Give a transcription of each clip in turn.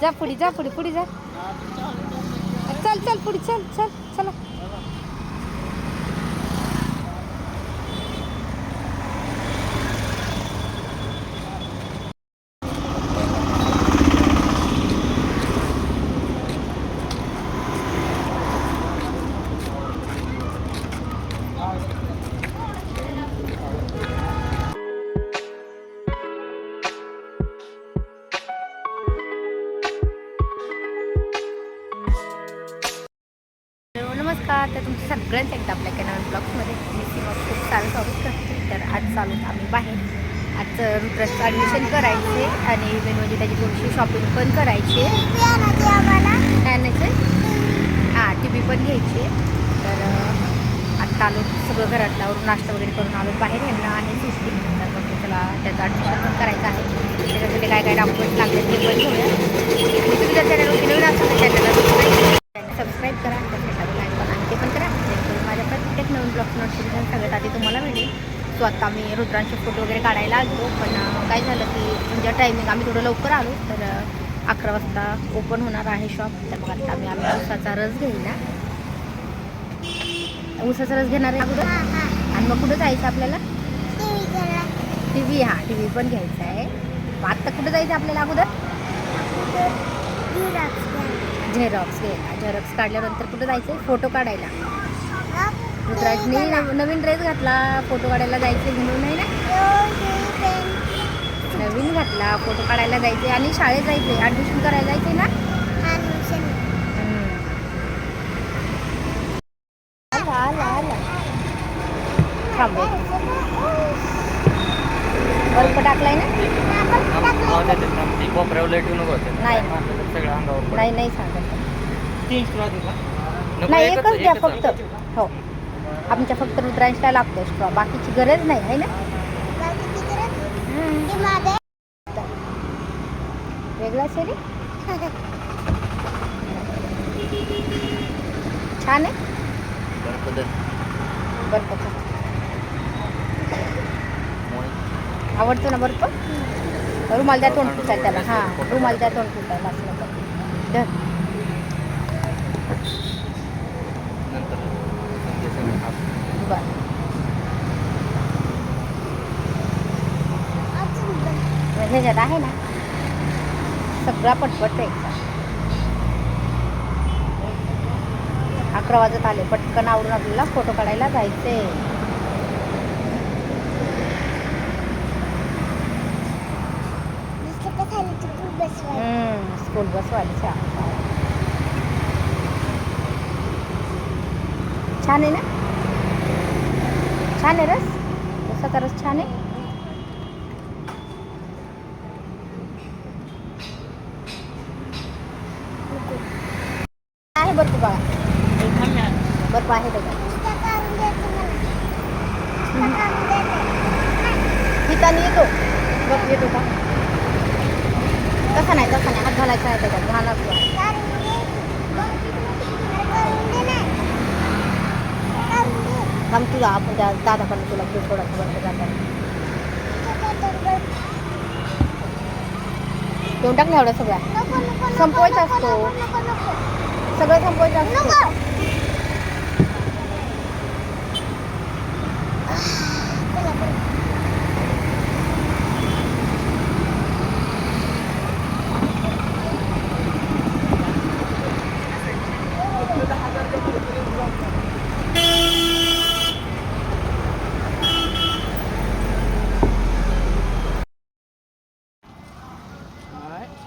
जा पुढे जा पुढे पुढे जा. चल चल पुढे चल चल चला. नमस्कार. तर तुमचं सगळ्यांचं एकदा आपल्या कॅनल ब्लॉग्समध्ये मी सीमा खूप चालू स्वागत करते. तर आज चालू आम्ही बाहेर. आज रुद्राचं ॲडमिशन करायचे आणि मेन म्हणजे त्याची थोडीशी शॉपिंग पण करायची आहे हां टी व्ही पण घ्यायची आहे. तर आता आत्ता आलो सगळं घरातल्यावरून नाश्ता वगैरे करून आलो बाहेर यांना आहे सुट्टी. तर मग त्याला त्याचं ॲडमिशन पण करायचं आहे. त्याच्यासाठी काय काय डॉक्युमेंट्स लागले ते पण घेऊया. आणि तुम्ही चॅनल सो आता आम्ही रुद्रांचे फोटो वगैरे काढायला आलो पण काय झालं की म्हणजे टायमिंग आम्ही थोडं लवकर आलो. तर अकरा वाजता ओपन होणार आहे शॉप तर मग आता आम्ही आम्ही उसाचा रस घेईना उसाचा रस घेणार आहे अगोदर. आणि मग कुठं जायचं आपल्याला? टी व्ही हां टी व्ही पण घ्यायचा आहे. मग आत्ता कुठं जायचं आपल्याला अगोदर? झेरॉक्स घ्यायला. झेरॉक्स काढल्यानंतर कुठं जायचं फोटो काढायला. नव- नवीन ड्रेस घातला फोटो काढायला जायचे म्हणून नाही ना? नवीन घातला फोटो काढायला जायचे आणि शाळेत जायचे. ॲडमिशन करायला जायचे ना? थांब. बल्ब टाकलाय ना कोपऱ्यावर लाइट येऊ नको होते नाही. सगळं अंगावर पडेल. नाही नाही सांगत. नाही एकच- द्या फक्त. हो. आमच्या फक्त रुद्रांशला लागतो स्ट्रॉ बाकीची गरज नाही आहे ना? वेगळा असेल छान आहे. बर्फ मोय. आवडतो ना बर्फ? रुमाल द्या तोंड फुटायला. त्याला हां रुमाल द्या तोंड फुटायला तर धर. नंतर समजे सगळं हात. बरं ह्याच्यात आहे ना सगळा पटपट आहे अकरा वाजत आले पटकन आवरून आपल्याला फोटो काढायला जायचे स्कूल बसवायला छान छान आहे ना? छान आहे रस? उसाचा रस छान आहे? बरं बर्फ बघा बर्फ आहे त्याच्यात ठिकाणी येतो. बर्फ येतो का? तसा नाही तसा नाही. हात घालायचा आहे त्याच्यात. घाला थांब तुला आपण त्या दादाकडून तुला घेऊ थोडासा बर्फ घेऊन देऊन टाक ना एवढा सगळा. संपवायचा असतो. सगळं संपवायचं असतं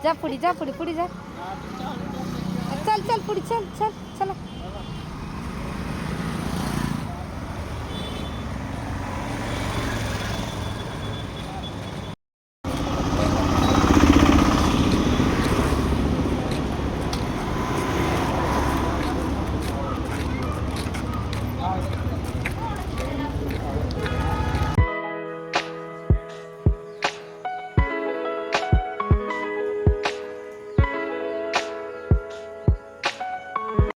जा पुढे जा पुढे पुढे जा चल चल पुढे चल चल चला.